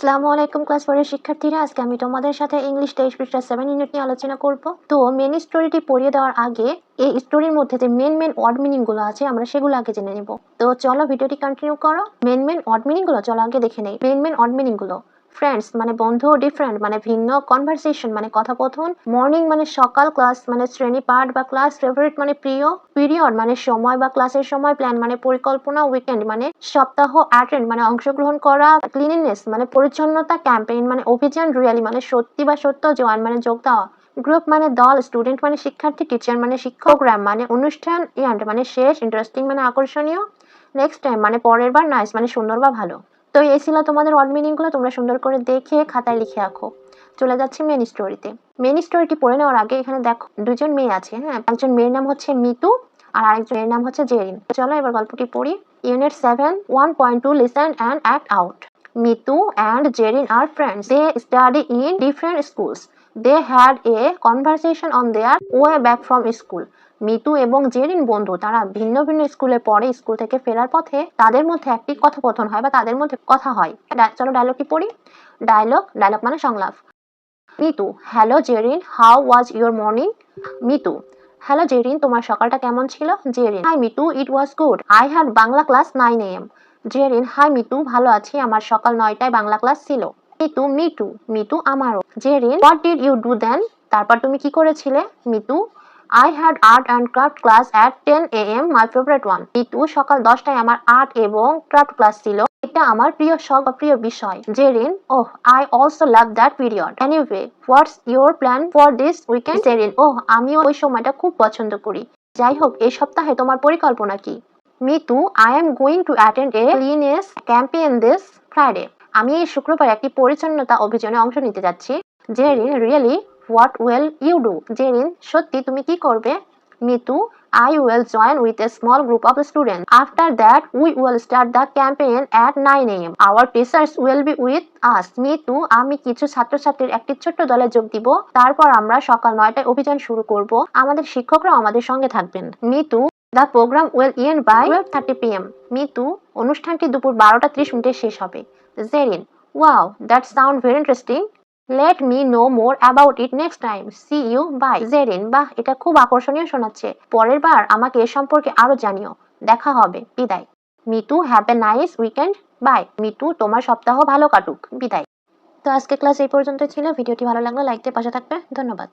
আসসালামু আলাইকুম ক্লাস ফোরের শিক্ষার্থীরা। আজকে আমি তোমাদের সাথে ইংলিশ তেইশ পৃষ্ঠা সেভেন ইউনিট নিয়ে আলোচনা করব। তো মেন স্টোরিটি পড়িয়ে দেওয়ার আগে, এই স্টোরির মধ্যে যে মেন মেন ওয়ার্ড মিনিংগুলো আছে, আমরা সেগুলো আগে জেনে নেব। তো চলো ভিডিওটি কন্টিনিউ করো। মেন মেন ওয়ার্ড মিনিংগুলো চলো আগে দেখে নেই। মেন মেন ওয়ার্ড মিনিংগুলো ফ্রেন্ডস মানে বন্ধু ডিফারেন্ট মানে ভিন্ন কনভারসেশন মানে কথোপকথন মর্নিং মানে সকাল ক্লাস মানে শ্রেণি পাঠ বা ক্লাস ফেভারিট মানে প্রিয় পিরিয়ড মানে সময় বা ক্লাসের সময় প্ল্যান মানে পরিকল্পনা উইকেন্ড মানে সপ্তাহ অ্যাটেন্ড মানে অংশগ্রহণ করা ক্লিনিনেস মানে পরিচ্ছন্নতা ক্যাম্পেইন মানে অভিযান রিয়ালি মানে সত্যি বা সত্য, জোয়ান মানে যোগ দেওয়া গ্রুপ মানে দল স্টুডেন্ট মানে শিক্ষার্থী টিচার মানে শিক্ষক প্রোগ্রাম মানে অনুষ্ঠান ইয়ান্ড মানে শেষ ইন্টারেস্টিং মানে আকর্ষণীয় নেক্সট টাইম মানে পরের বার নাইস মানে সুন্দর বা ভালো। তো এই ছিল তোমাদের ওয়ার্ড মিনিংগুলো তোমরা সুন্দর করে দেখে খাতায় লিখে রাখো। চলে যাচ্ছি মেন স্টোরিতে মেন স্টোরিটি পড়ে নেওয়ার আগে এখানে দেখো, দুজন মেয়ে আছে হ্যাঁ? একজন মেয়ের নাম হচ্ছে মিতু আর আরেকজন মেয়ের নাম হচ্ছে জেরিন। চলো এবার গল্পটি পড়ি। Unit seven one point two listen and act out Mitu and Zerin R friends they study in different schools they had a conversation on their way back from school Mitu এবং জেরিন বন্ধু, তারা ভিন্ন ভিন্ন স্কুলে পড়ে, স্কুল থেকে ফেরার পথে তাদের মধ্যে একটি কথোপকথন হয় বা তাদের মধ্যে কথা হয়। চলো ডায়লগটি পড়ি? ডায়লগ ডায়লগ মানে সংলাপ। Mitu hello Zerin how was your morning Mitu hello Zerin, তোমার সকালটা কেমন ছিল? Zerin hi Mitu it was good I had Bangla class nine AM Zerin hi Mitu, ভালো আছি, আমার সকাল নয়টায় বাংলা ক্লাস ছিল। মিতু, মিটু, মিতু আমারও। Zerin what did you do then তারপর তুমি কি করেছিলে? Mitu I had art and craft class at ten A M my favourite one Mitu সকাল দশটায় আমার আর্ট এবং ক্রাফট ক্লাস ছিল। এটা আমার প্রিয় শখ বা প্রিয় বিষয়। Zerin, oh I also love that period anyway what's your plan for this weekend Zerin? ওহ, আমিও ওই সময়টা খুব পছন্দ করি। যাই হোক এই সপ্তাহে তোমার পরিকল্পনা কি? Mitu I am going to attend a cleanliness campaign this Friday আমি এই শুক্রবার একটি পরিচ্ছন্নতা অভিযানে অংশ নিতে যাচ্ছি। Zerin really what will you do Zerin সত্যি তুমি কি করবে? Mitu I will join with a small group of students. After that, we will start the campaign at 9 a.m. Our teachers will be with us. Mitu আমি কিছু ছাত্রছাত্রীর একটি ছোট্ট দলে যোগ দিব। তারপর আমরা সকাল নয়টায় অভিযান শুরু করব। আমাদের শিক্ষকরা আমাদের সঙ্গে থাকবেন। Mitu the program will end by twelve thirty PM Mitu অনুষ্ঠানটি দুপুর বারোটা ত্রিশ মিনিটে শেষ হবে। Zerin wow that sound very interesting let me know more about it next time see you bye Zerin বাহ, এটা খুব আকর্ষণীয় শোনাচ্ছে। পরের বার আমাকে এ সম্পর্কে আরও জানিও। দেখা হবে। বিদায়। Mitu have a nice weekend bye Mitu, তোমার সপ্তাহ ভালো কাটুক। বিদায়। তো আজকে ক্লাস এই পর্যন্ত ছিল। ভিডিওটি ভালো লাগলে লাইক দিয়ে পাশে থাকবে। ধন্যবাদ।